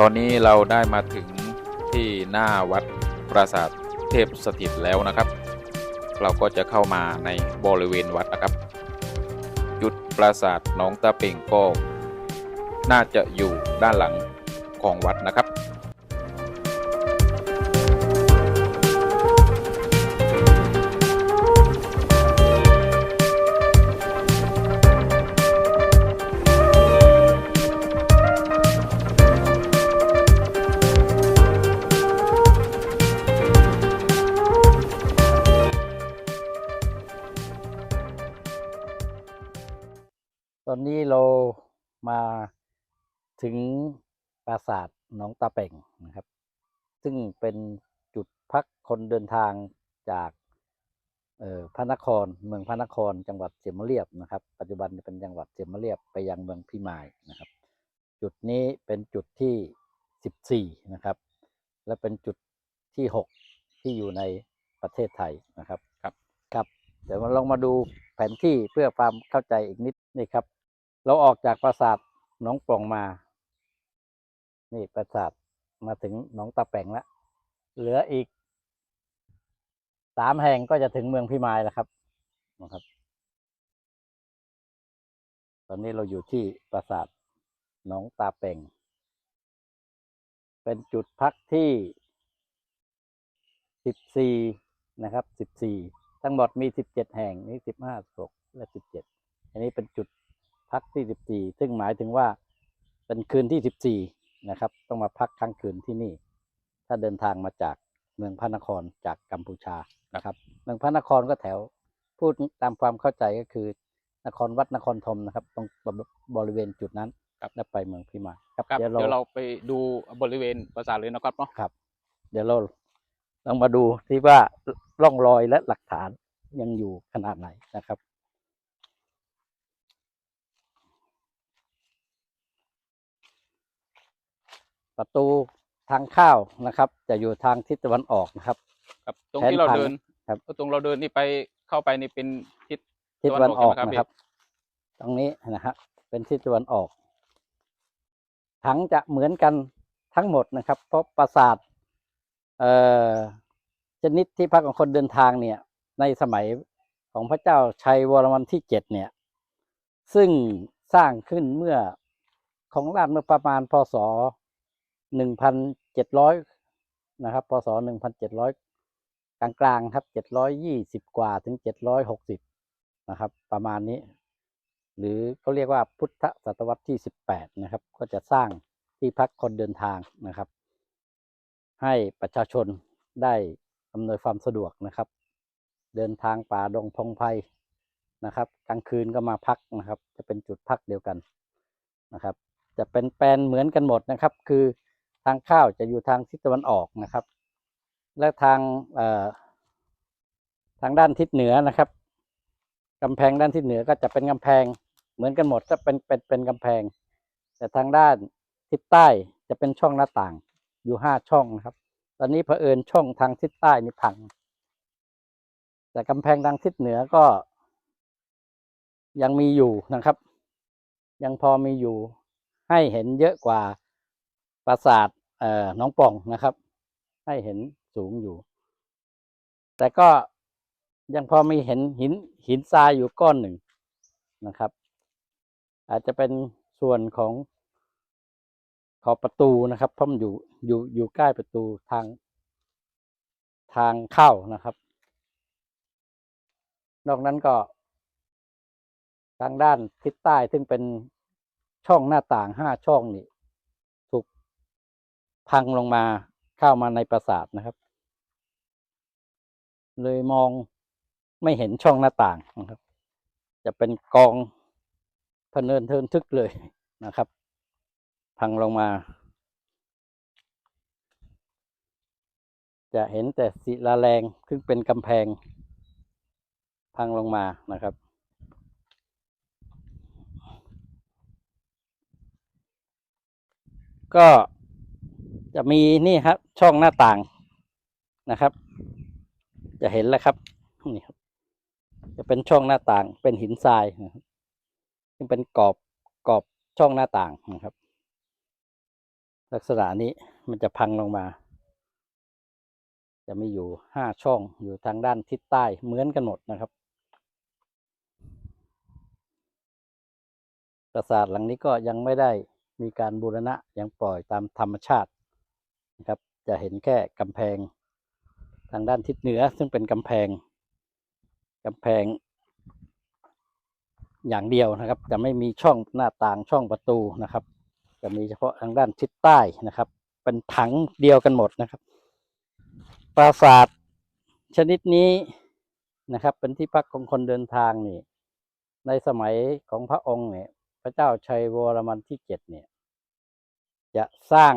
ตอนนี้เราได้มาถึงที่หน้าวัดปราสาทเทพสถิตแล้วนะครับ เราก็จะเข้ามาในบริเวณวัดนะครับ จุดปราสาทน้องตาเป่งก็น่าจะอยู่ด้านหลังของวัดนะครับ ตอนนี้เรามาถึงปราสาทหนองตาเป่งนะครับ ซึ่งเป็นจุดพักคนเดินทางจากพระนครเมืองพระนครจังหวัดเสียมเรียบนะครับ ปัจจุบันเป็นจังหวัดเสียมเรียบไปยังเมืองพิมายนะครับ จุดนี้เป็นจุดที่ 14 นะครับ และเป็นจุดที่ 6 ที่อยู่ในประเทศไทยนะครับครับครับเดี๋ยวมาลองมาดูแผนที่เพื่อความเข้าใจอีกนิดนี่ครับ เราออกจากปราสาทหนองปล่องมา นี่ปราสาทมาถึงหนองตาแป่งแล้วเหลืออีกสามแห่งก็จะถึงเมืองพิมายแล้วครับนะครับ ตอนนี้เราอยู่ที่ปราสาทหนองตาเป่ง เป็นจุดพักที่สิบสี่นะครับสิบสี่ทั้งหมดมีสิบเจ็ดแห่งนี้สิบห้าศกและสิบเจ็ดอันนี้เป็นจุด พักที่สิบสี่ซึ่งหมายถึงว่าเป็นคืนที่สิบสี่นะครับ ต้องมาพักค้างคืนที่นี่ ถ้าเดินทางมาจากเมืองพระนครจากกัมพูชานะครับ เมืองพระนครก็แถว พูดตามความเข้าใจก็คือนครวัดนครธมนะครับ ตรงบริเวณจุดนั้นครับแล้วไปเมืองพิมายครับครับเดี๋ยวเดี๋ยวเราเราไปดูบริเวณปราสาทเลยนะครับเนาะครับ เดี๋ยวเราลองมาดูที่ว่าร่องรอยและหลักฐานยังอยู่ขนาดไหนนะครับ ประตูทางเข้านะครับ จะอยู่ทางทิศตะวันออกนะครับ ครับ ตรงแผนที่เราผังเดินครับตรงเราเดินนี่ไปเข้าไปนี่เป็นทิศทิศตะวันออกตะวันออกใช่ไหมนะครับ ตรงนี้นะฮะเป็นทิศตะวันออกผังจะเหมือนกันทั้งหมดนะครับ เพราะปราสาทเอ่อชนิดที่พักของคนเดินทางเนี่ย ในสมัยของพระเจ้าชัยวรมันที่เจ็ดเนี่ย ซึ่งสร้างขึ้นเมื่อของราชเมื่อประมาณพศ หนึ่งพันเจ็ดร้อยนะครับ พศหนึ่งพันเจ็ดร้อยกลางๆครับเจ็ดร้อยยี่สิบกว่าถึงเจ็ดร้อยหกสิบนะครับ ประมาณนี้ หรือเขาเรียกว่าพุทธศตวรรษที่สิบแปดนะครับ ก็จะสร้างที่พักคนเดินทางนะครับ ให้ประชาชนได้อำนวยความสะดวกนะครับ เดินทางป่าดงพงไพรนะครับกลางคืนก็มาพักนะครับ จะเป็นจุดพักเดียวกันนะครับ จะเป็นแปลนเหมือนกันหมดนะครับ คือ ทางเข้าวจะอยู่ทางทิศตะวันออกนะครับ และทางทางด้านทิศเหนือนะครับกำแพงด้านทิศเหนือก็จะเป็นกำแพงเหมือนกันหมดจะเป็นเป็นเป็นกำแพง แต่ทางด้านทิศใต้จะเป็นช่องหน้าต่างอยู่ห้าช่องนะครับ ตอนนี้เผอิญช่องทางทิศใต้นี่พัง แต่กำแพงทางทิศเหนือก็ ยังมีอยู่นะครับ ยังพอมีอยู่ให้เห็นเยอะกว่า ปราสาทเอ่อน้องป่องนะครับ ให้เห็นสูงอยู่ แต่ก็ยังพอมีเห็นหินหินทรายอยู่ก้อนหนึ่งนะครับ อาจจะเป็นส่วนของขอบประตูนะครับเพราะมันอยู่อยู่อยู่ใกล้ประตูทางทางเข้านะครับ นอกนั้นก็ ทางด้านทิศใต้ซึ่งเป็นช่องหน้าต่างห้าช่องนี่ พังลงมาเข้ามาในปราสาทนะครับ เลยมองไม่เห็นช่องหน้าต่างนะครับ จะเป็นกองพะเนินเทินทึกเลยนะครับ พังลงมา จะเห็นแต่ศิลาแรงซึ่งเป็นกำแพง พังลงมานะครับก็ จะมีนี่ครับ ช่องหน้าต่างนะครับ จะเห็นแล้วครับนี่ครับ จะเป็นช่องหน้าต่าง เป็นหินทรายนะครับซึ่งเป็นกรอบกรอบช่องหน้าต่างนะครับ ลักษณะนี้มันจะพังลงมา จะมีอยู่ห้าช่องอยู่ทางด้านทิศใต้เหมือนกันหมดนะครับปราสาทหลังนี้ก็ยังไม่ได้มีการบูรณะยังปล่อยตามธรรมชาติ นะครับ จะเห็นแค่กำแพง ทางด้านทิศเหนือซึ่งเป็นกำแพงกำแพง อย่างเดียวนะครับ จะไม่มีช่องหน้าต่างช่องประตูนะครับ จะมีเฉพาะทางด้านทิศใต้นะครับ เป็นผังเดียวกันหมดนะครับ ปราสาทชนิดนี้นะครับ เป็นที่พักของคนเดินทางนี่ในสมัยของพระองค์เนี่ยพระเจ้าชัยวรมันที่เจ็ดเนี่ย จะสร้าง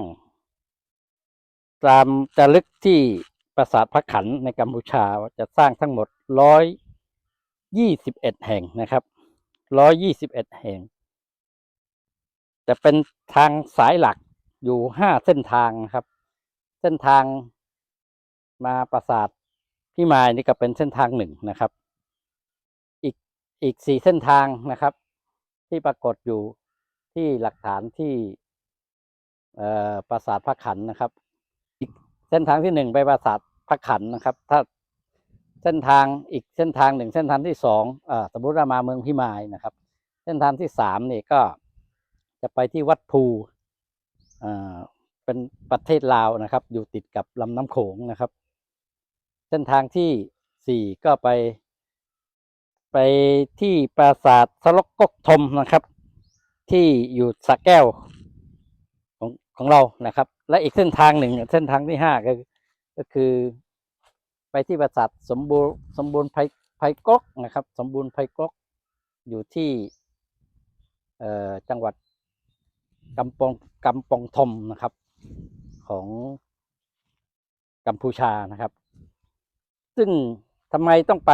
ตามจารึกที่ปราสาทพระขันในกัมพูชาจะสร้างทั้งหมดร้อยยี่สิบเอ็ดแห่งนะครับร้อยยี่สิบเอ็ดแห่ง จะเป็นทางสายหลักอยู่ห้าเส้นทางนะครับ เส้นทางมาปราสาทพิมายนี่ก็เป็นเส้นทางหนึ่งนะครับ อีกอีกสี่เส้นทางนะครับ ที่ปรากฏอยู่ที่หลักฐานที่ปราสาทพระขันนะครับ เส้นทางที่หนึ่งไปปราสาทพระขันนะครับ ถ้าเส้นทางอีกเส้นทางหนึ่งเส้นทางที่สองอสมมติว่ามาเมืองพิมายนะครับ เส้นทางที่สามนี่ก็จะไปที่วัดภูอ่าเป็นประเทศลาวนะครับ อยู่ติดกับลำน้ำโขงนะครับ เส้นทางที่สี่ก็ไป ไปที่ปราสาทสลกกกทมนะครับ ที่อยู่สระแก้วของของเรานะครับ และอีกเส้นทางหนึ่งเส้นทางที่ห้าก็ก็คือไปที่ปราสาทสมบูรณ์สมบูรณ์ไพไพกกนะครับ สมบูรณ์ไพกกอยู่ที่เออจังหวัดกำปองกำปองทมนะครับ ของกัมพูชานะครับ ซึ่งทำไมต้องไป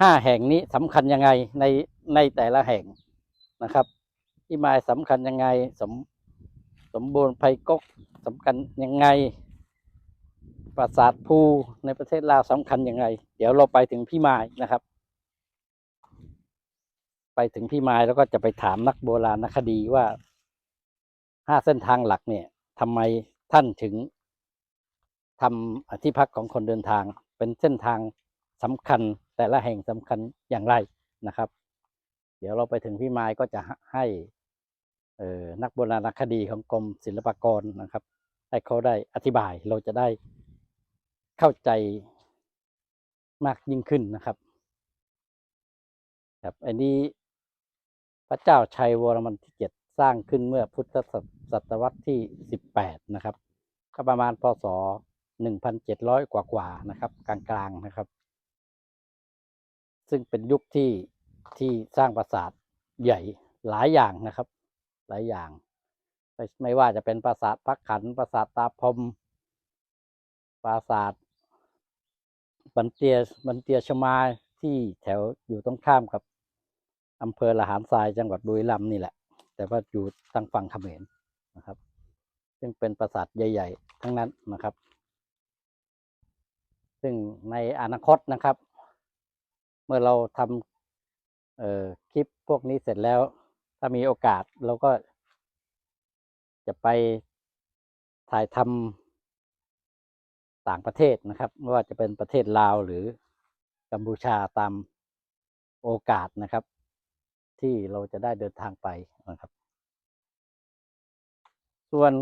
ห้าแห่งนี้สำคัญยังไงในในแต่ละแห่งนะครับ ที่มาสำคัญยังไงสม สมบูรณ์ไพกกสำคัญยังไง ปราสาทภูในประเทศลาวสำคัญยังไง เดี๋ยวเราไปถึงพี่มายนะครับ ไปถึงพี่มายแล้วก็จะไปถามนักโบราณคดีว่าห้าเส้นทางหลักเนี่ยทำไมท่านถึงทำที่พักของคนเดินทาง เป็นเส้นทางสำคัญแต่ละแห่งสำคัญอย่างไรนะครับ เดี๋ยวเราไปถึงพี่มายก็จะให้ เออนักโบราณคดีของกรมศิลปากรนะครับ ให้เขาได้อธิบายเราจะได้เข้าใจมากยิ่งขึ้นนะครับ ครับอันนี้พระเจ้าชัยวรมันที่เจ็ดสร้างขึ้นเมื่อพุทธศตวรรษที่สิบแปดนะครับ ก็ประมาณพศหนึ่งพันเจ็ดร้อยกว่าๆนะครับ กลางๆนะครับ ซึ่งเป็นยุคที่ที่สร้างปราสาทใหญ่หลายอย่างนะครับ หลายอย่าง ไม่ว่าจะเป็นปราสาทพักขันปราสาทตาพรมปราสาทบันเตียบันเตียชมาที่แถวอยู่ตรงข้ามกับอำเภอละหารทรายจังหวัดบุรีรัมย์นี่แหละ แต่ว่าอยู่ทางฝั่งเขมรนะครับ ซึ่งเป็นปราสาทใหญ่ ๆ ทั้งนั้นนะครับ ซึ่งในอนาคตนะครับ เมื่อเราทำคลิปพวกนี้เสร็จแล้ว ถ้ามีโอกาสเราก็จะไปถ่ายทำต่างประเทศนะครับ ไม่ว่าจะเป็นประเทศลาวหรือกัมพูชาตามโอกาสนะครับ ที่เราจะได้เดินทางไปนะครับ ส่วน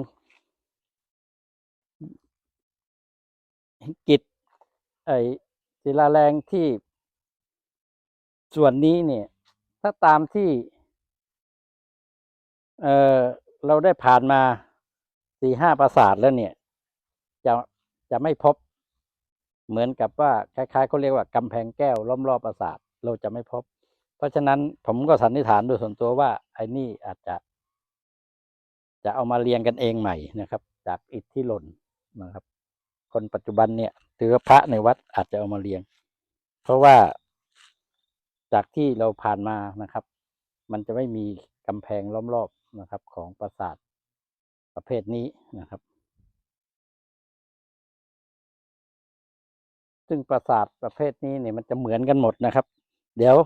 กิจไอศิลาแรงที่ส่วนนี้เนี่ย ถ้าตามที่ เออเราได้ผ่านมาสี่ห้าปราสาทแล้วเนี่ย จะจะไม่พบเหมือนกับว่าคล้ายๆเขาเรียกว่ากำแพงแก้วล้อมรอบปราสาทเราจะไม่พบ เพราะฉะนั้นผมก็สันนิษฐานโดยส่วนตัวว่า ไอ้นี่อาจจะ จะเอามาเรียงกันเองใหม่นะครับ จากอิฐที่หล่นนะครับ คนปัจจุบันเนี่ยถือว่าพระในวัดอาจจะเอามาเรียง เพราะว่าจากที่เราผ่านมานะครับ มันจะไม่มีกำแพงล้อมรอบ นะครับของปราสาทประเภทนี้นะครับ ซึ่งปราสาทประเภทนี้เนี่ยมันจะเหมือนกันหมดนะครับ เดี๋ยว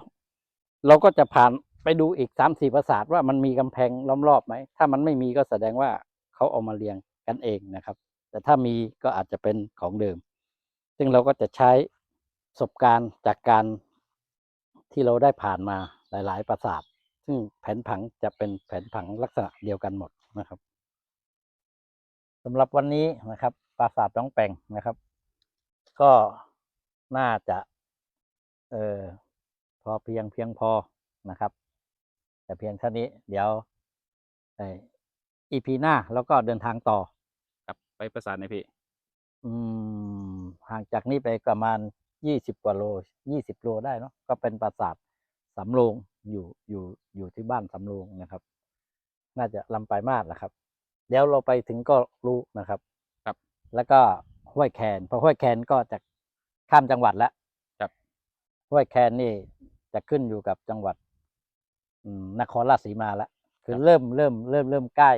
เราก็จะผ่านไปดูอีกสามสี่ปราสาทว่ามันมีกำแพงล้อมรอบไหม ถ้ามันไม่มีก็แสดงว่าเขาเอามาเรียงกันเองนะครับ แต่ถ้ามีก็อาจจะเป็นของเดิม ซึ่งเราก็จะใช้ประสบการณ์จากการที่เราได้ผ่านมาหลาย ๆ ปราสาท ซึ่งแผนผังจะเป็นแผนผังลักษณะเดียวกันหมดนะครับสำหรับวันนี้นะครับ ปราสาทน้องแปงนะครับ ก็น่าจะเออพอเพียงเพียงพอนะครับ แต่เพียงเท่านี้เดี๋ยวอีพีหน้าแล้วก็เดินทางต่อ ครับไปประสานในพี่ อืมห่างจากนี้ไปประมาณยี่สิบกว่าโลยี่สิบโลได้เนาะก็เป็นปราสาท สำโรงอยู่อยู่อยู่ที่บ้านสำโรงนะครับ น่าจะลำไปลายมาดแหละครับ เดี๋ยวเราไปถึงก็รู้นะครับ ครับ แล้วก็ห้วยแคนพอห้วยแคนก็จะข้ามจังหวัดแล้วครับ ห้วยแคนนี่จะขึ้นอยู่กับจังหวัดอืมนครราชสีมาแล้วคือเริ่มเริ่มเริ่มเริ่มใกล้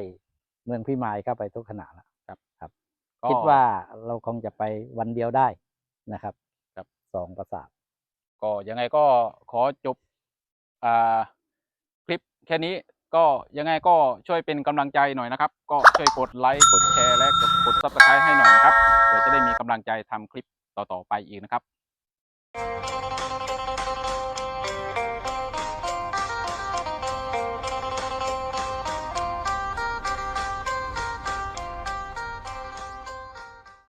เมืองพี่มายเข้าไปทุกขณะแล้วก็คิดว่าเราคงจะไปวันเดียวได้นะครับ ครับสองประสาทก็ยังไงก็ขอจบอ่า คลิปแค่นี้ก็ยังไงก็ช่วยเป็นกำลังใจหน่อยนะครับ ก็ช่วยกดไลค์กดแชร์และกดกดซับสไครต์ให้หน่อยนะครับเพื่อจะได้มีกำลังใจทำคลิปต่อๆไปอีกนะครับ